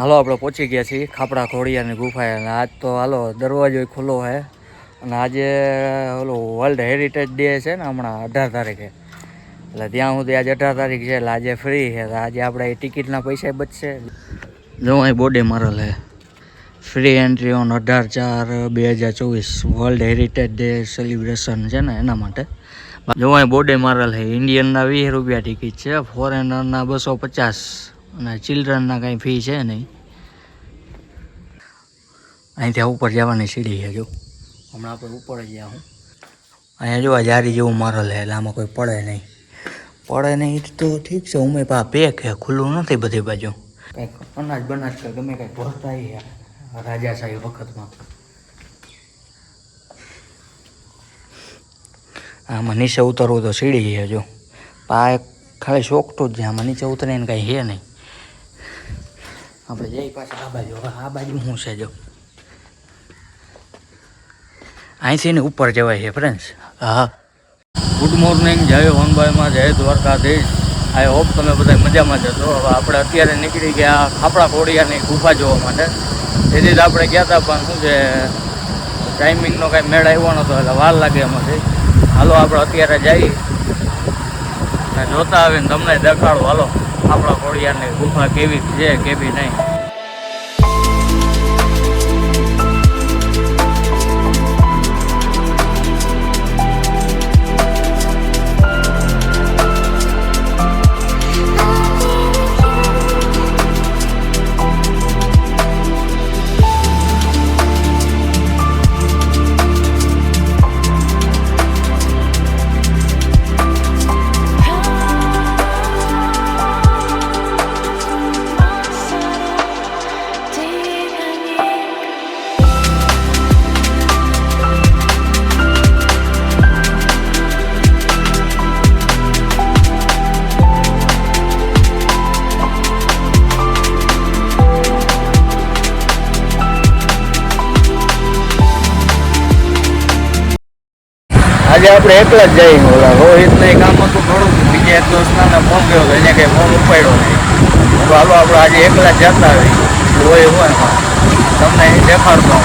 હાલો, આપણે પહોંચી ગયા છીએ ખાપડા ખોડિયાની ગુફાએ. અને આજ તો હાલો, દરવાજો ખુલ્લો છે અને આજે, ઓલો વર્લ્ડ હેરિટેજ ડે છે ને હમણાં, અઢાર તારીખે. એટલે ત્યાં સુધી આજે અઢાર તારીખ છે, એટલે આજે ફ્રી છે. તો આજે આપણે ટિકિટના પૈસા બચશે. જો અહીં બોર્ડે મારેલ છે ફ્રી એન્ટ્રી ઓન અઢાર ચાર બે હજાર ચોવીસ. વર્લ્ડ હેરિટેજ ડે સેલિબ્રેશન છે ને એના માટે. જો અહીં બોર્ડે મારેલ ઇન્ડિયનના વીસ રૂપિયા ટિકિટ છે ફોરેનરના બસો પચાસ. અને ચિલ્ડ્રનના કાંઈ ફી છે નહીં. અહીંથી ઉપર જવાની સીડી છે, જો. હમણાં આપણે ઉપર જ હું. અહીંયા જો આ જારી જેવું મારલ હે એટલે આમાં કોઈ પડે નહીં. પડે નહીં તો ઠીક છે, ઉમે પા પેક છે, ખુલ્લું નથી બધી બાજુ. કંઈક અનાજ બનાજ કે ગમે કંઈક ભરતા રાજા રાજાશાહી વખતમાં. આમાં નીચે ઉતરવું તો સીડી છે, જો. પા ખાલી શોખતું જ છે, આમાં નીચે ઉતરે ને કાંઈ છે નહીં. આપણે જઈ પાછા આ બાજુ. હવે આ બાજુ શું છે જો. અહીંથી ને ઉપર જવાય છે ફ્રેન્ડ્સ હા. ગુડ મોર્નિંગ જય હોનભાઈમાં જય દ્વારકાધીશ. આઈ હોપ તમે બધા મજામાં જશો હવે આપણે અત્યારે નીકળી ગયા ખાપડા ખોડિયાની ગુફા જોવા માટે. તેથી જ આપણે ગયા હતા પણ શું છે ટાઈમિંગનો કાંઈ મેળ આવ્યો નહોતો એટલે વાર લાગે એમાંથી. હાલો આપણે અત્યારે જઈએ. અને જોતા આવીને તમને દેખાડો. હાલો. આપણા ઘોડિયાને ગુફા કેવી છે કેવી નહીં. આપણે એકલા જ જઈએ. ઓલા રોહિતને કામ હતું થોડુંક બીજા એક દોસ્તાને ફોન કર્યો તો એને કંઈ ફોન ઉપાડ્યો નહીં. તો હાલો, આપણે આજે એકલા જ જતા હોય હોય હોય તમને દેખાડતો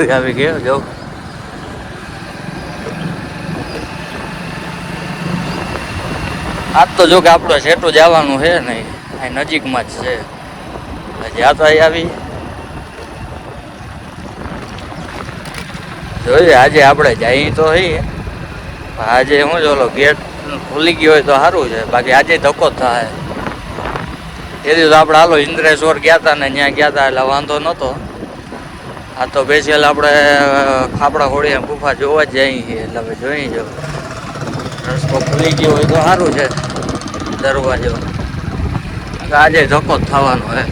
કેરીઓ આવી ગયો જો આજ તો જો કે આપણે સેટું જવાનું છે નહીં અહીં નજીકમાં જ છે. જ્યાં તો અહીં આવી. જોઈએ, આજે આપણે જઈએ તો હઈએ આજે શું જો ગેટ ખુલી ગયો હોય તો સારું છે. બાકી આજે ધક્કો થાય. એ દિવસ આપણે હાલો ઇન્દ્રેશ્વર ગયા હતા ને, ત્યાં ગયા હતા એટલે વાંધો નહોતો આ તો બેસેલ આપણે ખાપડા હોળી ગુફા જોવા જ જઈએ છીએ, એટલે હવે જોઈ જો. રસ્તો ખુલી ગયો હોય તો સારું છે, દરવાજો. આજે ધક્કો જ થવાનો હે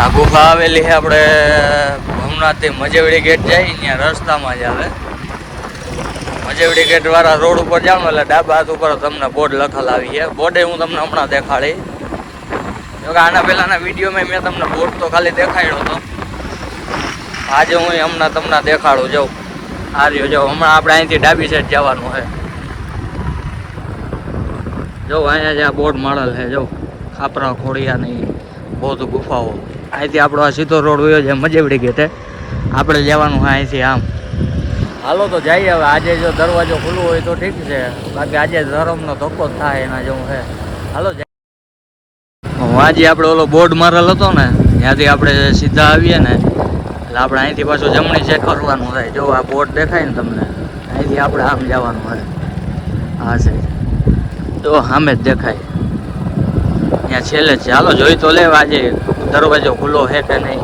આ ગુફા આવેલી છે આપણે, ભવનાથથી મજેવડી ગેટ જાય, ત્યાં રસ્તામાં જ આવે. મજેવડી ગેટ વાળા રોડ ઉપર જાવ ને એટલે ડાબા હાથ ઉપર તમને બોર્ડ લખેલ આવી છે. બોર્ડે હું તમને હમણાં દેખાડી. જોકે આના પહેલાના વિડીયોમાં મેં તમને બોર્ડ તો ખાલી દેખાડ્યો હતો. આજે હું હમણાં તમને દેખાડું. જાઉં આ રહ્યો. જાઉં હમણાં આપણે અહીંથી ડાબી સાઈડ જવાનું છે. જો, અહીંયા જે આ બોર્ડ મળેલ છે, જો, ખાપરા, ખોડિયાની બૌદ્ધ ગુફાઓ. અહીંથી આપણો આ સીધો રોડ હોય છે મજેવડી ગેટે આપણે જવાનું છે અહીંથી આમ. હાલો તો જઈએ હવે. આજે જો દરવાજો ખુલ્લો હોય તો ઠીક છે. બાકી આજે ધર્મનો ધક્કો થાય એના જેવું છે. હાલો. હું આજે આપણે ઓલો બોર્ડ મારેલ હતો ને, ત્યાંથી આપણે સીધા આવીએ ને, એટલે આપણે અહીંથી પાછું જમણી ચેક કરવાનું થાય જો આ બોર્ડ દેખાય ને તમને, અહીંથી આપણે આમ જવાનું હોય. હા છે તો સામે જ દેખાય. ત્યાં છેલ્લે ચાલો જોઈ તો લેવા આજે દરવાજો ખુલ્લો છે કે નહીં.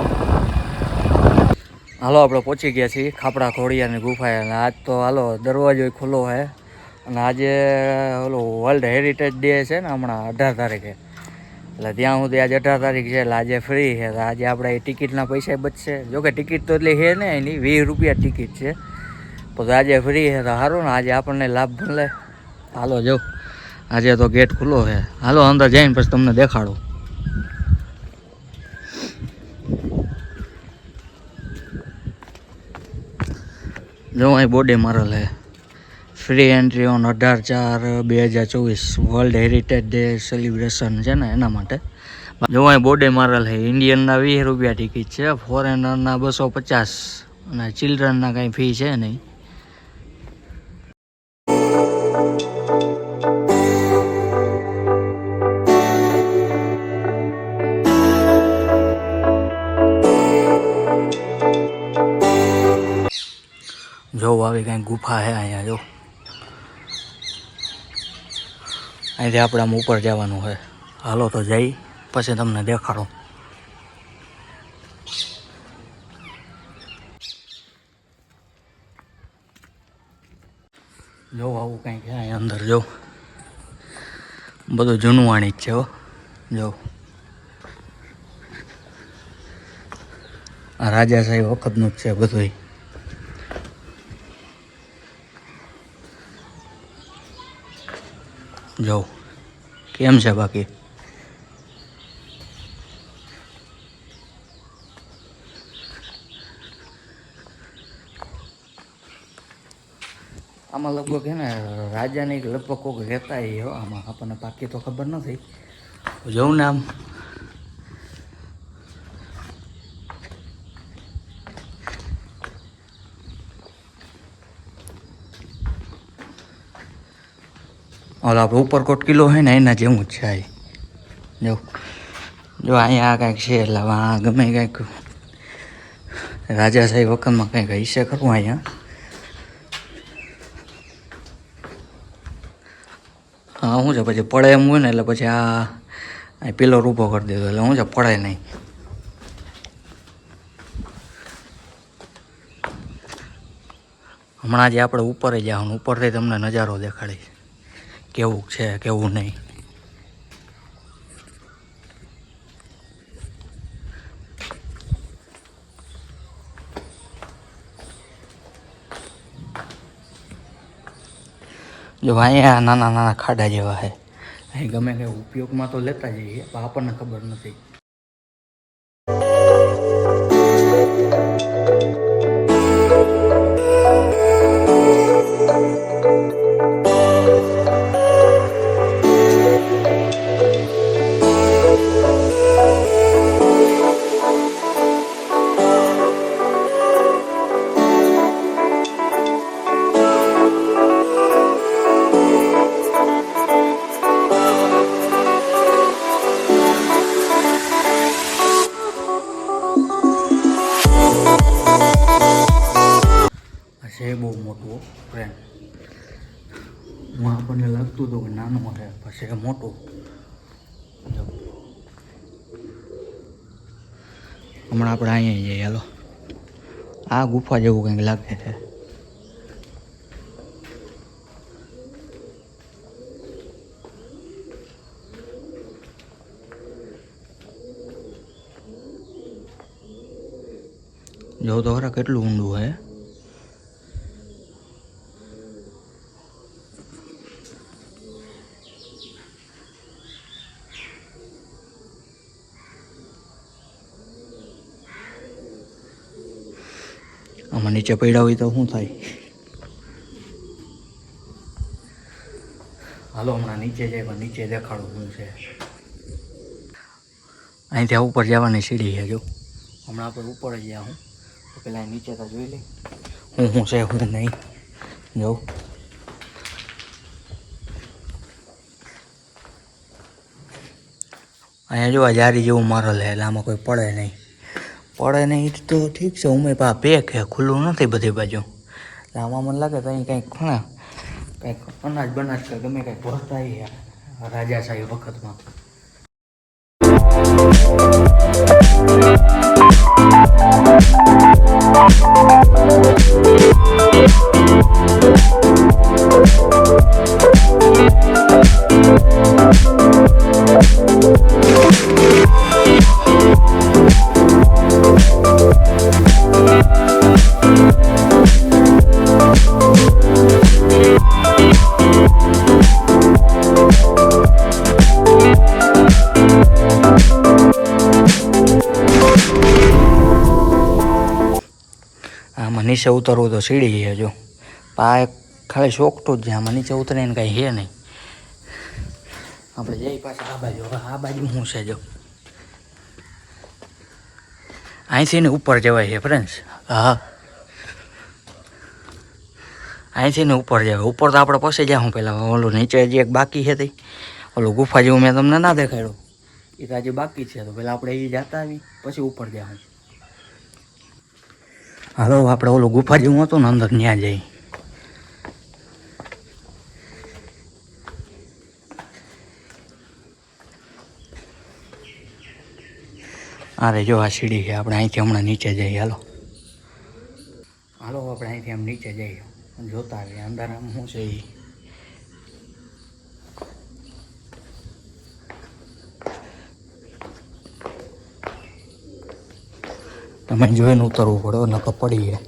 હાલો, આપણે પહોંચી ગયા છીએ ખાપડા ખોડિયાની ગુફાએ. અને આજ તો હાલો, દરવાજો ખુલ્લો છે અને આજે, ઓલો વર્લ્ડ હેરિટેજ ડે છે ને હમણાં, અઢાર તારીખે. એટલે ત્યાં સુધી આજે અઢાર તારીખ છે, એટલે આજે ફ્રી છે. આજે આપણે એ ટિકિટના પૈસા બચશે. જોકે ટિકિટ તો એટલી છે ને એની વીસ રૂપિયા ટિકિટ છે. તો આજે ફ્રી છે, તો સારું ને, આજે આપણને લાભ મળે. હાલો, જો. આજે તો ગેટ ખુલ્લો છે. હાલો, અંદર જઈને પછી તમને દેખાડું. જો અહીં બોડી મારેલ હે ફ્રી એન્ટ્રી ઓન અઢાર ચાર બે હજાર ચોવીસ. વર્લ્ડ હેરિટેજ ડે સેલિબ્રેશન છે ને, એના માટે. જો, અહીં બોડી મારેલ છે ઇન્ડિયનના વીસ રૂપિયા ટિકિટ છે ફોરેનરના બસો પચાસ. અને ચિલ્ડ્રનના કાંઈ ફી છે નહીં. આવી કાંઈ ગુફા છે અહીંયા, જો. અહીંથી આપણે આમ ઉપર જવાનું છે હાલો તો જઈ, પછી તમને દેખાડો. જો આવું કંઈક છે અહીંયા અંદર, જો. બધું જૂનું વાણી જ છે, હો. જો. રાજા સાહેબ વખતનું જ છે બધું જો કેમ છે બાકી? આમાં લગભગ હે ને રાજાની લગભગ કોઈક રહેતા એ હો આમાં આપણને પાકી તો ખબર નથી. જોઉં ને આમ. ઓલા આપણે ઉપરકોટ કિલ્લો હોય ને, એના જેવું જ છે જો જો અહીંયા કાંઈક છે, એટલે આ ગમે કાંઈક રાજા સાહેબ વખતમાં કંઈક હશે કરવું અહીંયા. હા, શું છે, પછી પડે એમ હોય ને, એટલે પછી આ અહીં પિલર ઊભો કરી દીધો એટલે શું છે, પડે નહીં. હમણાં જે આપણે ઉપર જવાનું ઉપરથી તમને નજારો દેખાડીશ. કેવું છે, કેવું નહીં? જો અહીંયા નાના નાના ખાડા જેવા છે. અહીં ગમે તે ઉપયોગમાં તો લેતા જઈએ, પણ આપણને ખબર નથી. આપણને લાગતું હતું કે નાનું છે, પછી મોટું. હમણાં આપણે અહીંયા જઈએ, હાલો. આ ગુફા જેવું કંઈક લાગે છે. જો તો ખરા કેટલું ઊંડું છે. આમાં નીચે પડ્યા હોય તો શું થાય? હાલો, હમણાં નીચે જાય, પણ નીચે દેખાડું છે? અહીં ત્યાં ઉપર જવાની સીડી છે, જો. હમણાં આપણે ઉપર જ ગયા હું. પેલા નીચે તો જોઈ લઈ હું શું છે, હું નહીં. જવું અહીંયા જોવા જારી જેવું મારલ છે, એટલે આમાં કોઈ પડે નહીં. પડે નહીં તો ઠીક છે, ઉમે પા પેક છે, ખુલ્લું નથી બધી બાજુ. આમાં મને લાગે તો અહીં કંઈક ખૂણા, કંઈક અનાજ બનાજ કે ગમે કંઈક ભરતા રાજાશાહી વખતમાં. Thank નીચે ઉતરવું તો સીડી છે જો આ ખાલી શોખટું જ છે આમાં નીચે ઉતરે ને કાંઈ છે નહીં. આપણે જઈ પાછા આ બાજુ. હવે આ બાજુ હું છે જો? અહીંથી ને ઉપર જવાય છે ફ્રેન્ડ્સ હા. અહીંથી ને ઉપર જવાય. ઉપર તો આપણે પછી જાઉં પહેલાં ઓલું નીચે હજી એક બાકી છે તે. ઓલું ગુફા જેવું મેં તમને ના દેખાડ્યું. એ તો હજી બાકી છે તો પહેલાં આપણે એ જતા આવી પછી ઉપર જાઉં. હાલો, આપણે ઓલું ગુફા જેવું હતું ને અંદર ત્યાં જઈ. અરે જો આ સીડી છે, આપણે અહીંથી હમણાં નીચે જઈએ, હાલો. હાલો, આપણે અહીંથી આમ નીચે જઈએ. જોતા આવીએ અંદર આમ શું છે એ તમે જોઈને ઉતરવું પડે નકર પડીએ.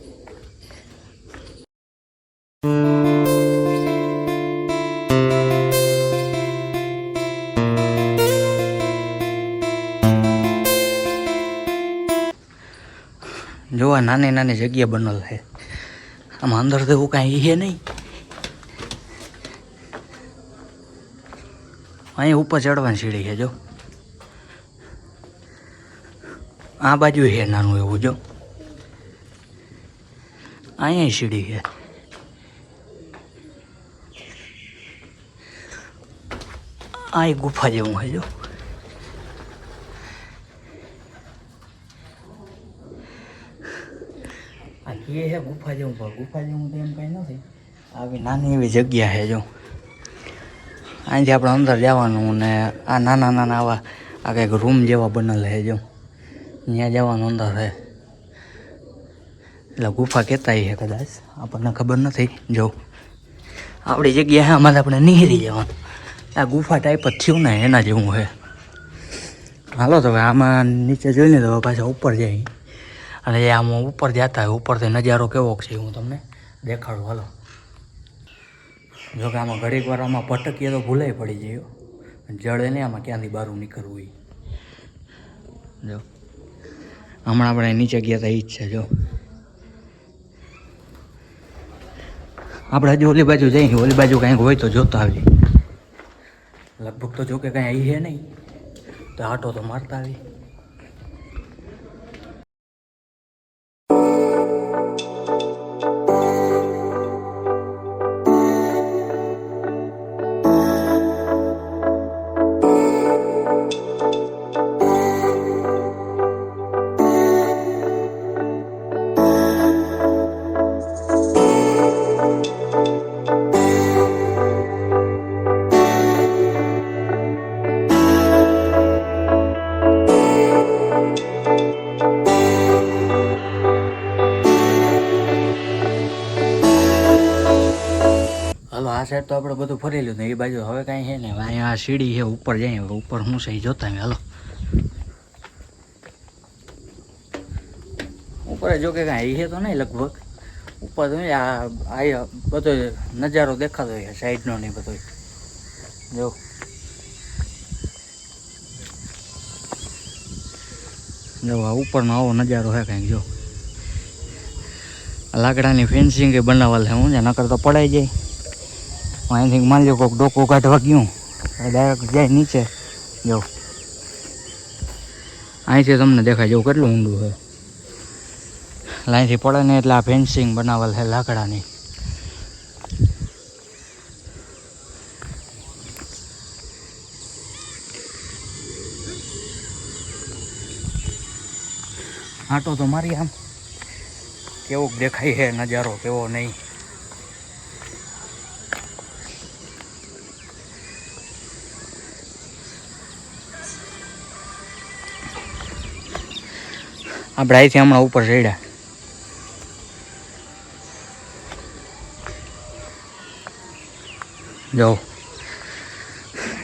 જોવા નાની નાની જગ્યા બનેલ છે. આમાં અંદર તો એવું કાંઈ છે નહીં. અહીંયા ઉપર ચડવાની સીડી છે, જો. આ બાજુ છે નાનું એવું, જો. અહીંયા સીડી છે આ એક ગુફા જેવું છે જો. આ કે છે ગુફા જેવું, પણ ગુફા જેવું તો એમ કંઈ નથી. આવી નાની એવી જગ્યા છે જો. અહીંથી આપણે અંદર જવાનું ને આ નાના નાના આવા આ કંઈક રૂમ જેવા બનેલા છે જો. ત્યાં જવાનું અંદાજ છે. એટલે ગુફા કહેતા છે કદાચ, આપણને ખબર નથી. જો, આપણી જગ્યા આમાં આપણે નીકળી જવાનું. આ ગુફા ટાઈપ જ થયું ને, એના જેવું છે. હાલો, તો હવે આમાં નીચે જોઈને તો પાછા ઉપર જાય. અને એ આમાં ઉપર જતા હોય, ઉપરથી નજારો કેવો છે હું તમને દેખાડું, હાલો. જો કે આમાં ઘડીક વાર આમાં ભટકીએ તો ભૂલાઈ પડી જયો જળે નહીં આમાં ક્યાંથી બહાર નીકળવું જો. હમણાં આપણે નીચે ગયા હતા એ જ છે, જો. આપણે હજી ઓલી બાજુ જઈએ ઓલી બાજુ કાંઈક હોય તો જોતા આવી લગભગ તો જો કે કાંઈ આવી છે નહીં, તો આટો તો મારતા આવી. સાઈડ તો આપણે બધું ફરી લીધું. એ બાજુ હવે કાંઈ છે ને અહીંયા આ સીડી છે ઉપર જઈએ ઉપર હું છે જોતા. હાલો. ઉપર જો કે કાંઈ છે તો નહીં લગભગ. ઉપર તો નહીં, આ આ બધો નજારો દેખાતો હોય સાઈડનો ને બધો. જો. જો આ ઉપરનો આવો નજારો છે કાંઈક જો. લાકડાની ફેન્સિંગ બનાવેલ છે હું નકર તો પડાઈ જાય. અહીંથી માની લો કોઈક ડોકો કાઢવા ગયું. ડાયરેક્ટ જાય નીચે. જો. અહીંથી તમને દેખાય જેવું કેટલું ઊંડું છે. અહીંથી પડે ને એટલે આ ફેન્સિંગ બનાવેલ છે લાકડાની. આટો તો મારી આમ. કેવો દેખાય છે નજારો, કેવો નહીં. આપણે અહીંથી હમણાં ઉપર ચડ્યા. જો.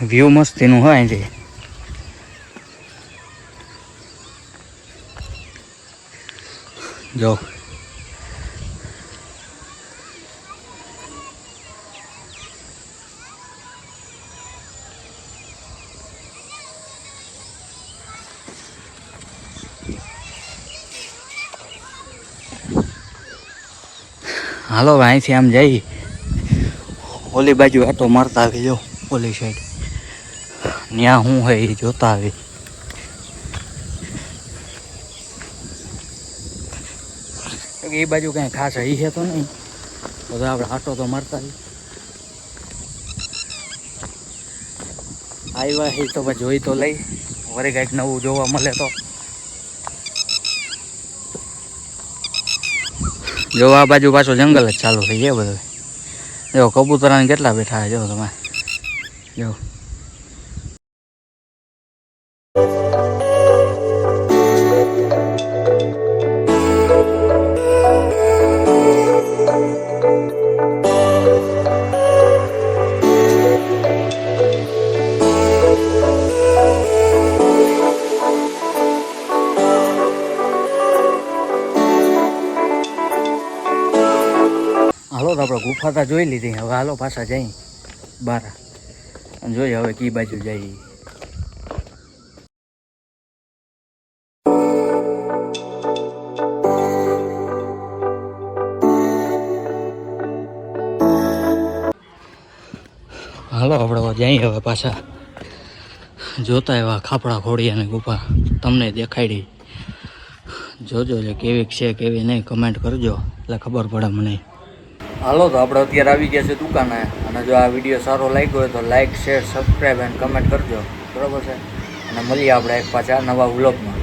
વ્યૂ મસ્તીનું હોય અહીંથી. જો. હાલો, અહીંથી આમ જઈ. ઓલી બાજુ આટો મારતા આવી જો ઓલી સાઈડ ત્યાં હું હે એ જોતા આવી. એ બાજુ કઈ ખાસ હઈ છે તો નહીં. બધા આપણે આટો તો મારતા આવી આવ્યા હે તો જોઈ તો લઈ. વળી કંઈક નવું જોવા મળે તો. જો આ બાજુ પાછો જંગલ જ ચાલુ થઈ જાય બધું. જો કબૂતરાને કેટલા બેઠા છે, જો તમે. જો. તો આપણે ગુફા તો જોઈ લીધી. હવે હાલો પાછા જઈ. બાર. અને જોઈએ હવે કઈ બાજુ જઈએ હાલો, આપણે જઈએ હવે પાછા. જોતા એવા ખાપડા ખોડિયાની ગુફા. તમને દેખાડી. જોજો એટલે કેવી છે, કેવી નહીં કમેન્ટ કરજો. એટલે ખબર પડે મને. હાલો, તો આપણે અત્યારે આવી ગયા છે દુકાને. અને જો આ વીડિયો સારો લાગ્યો હોય તો like share subscribe and comment કરજો. બરાબર છે? અને મળીએ આપણે એક પાછા નવા વ્લોગમાં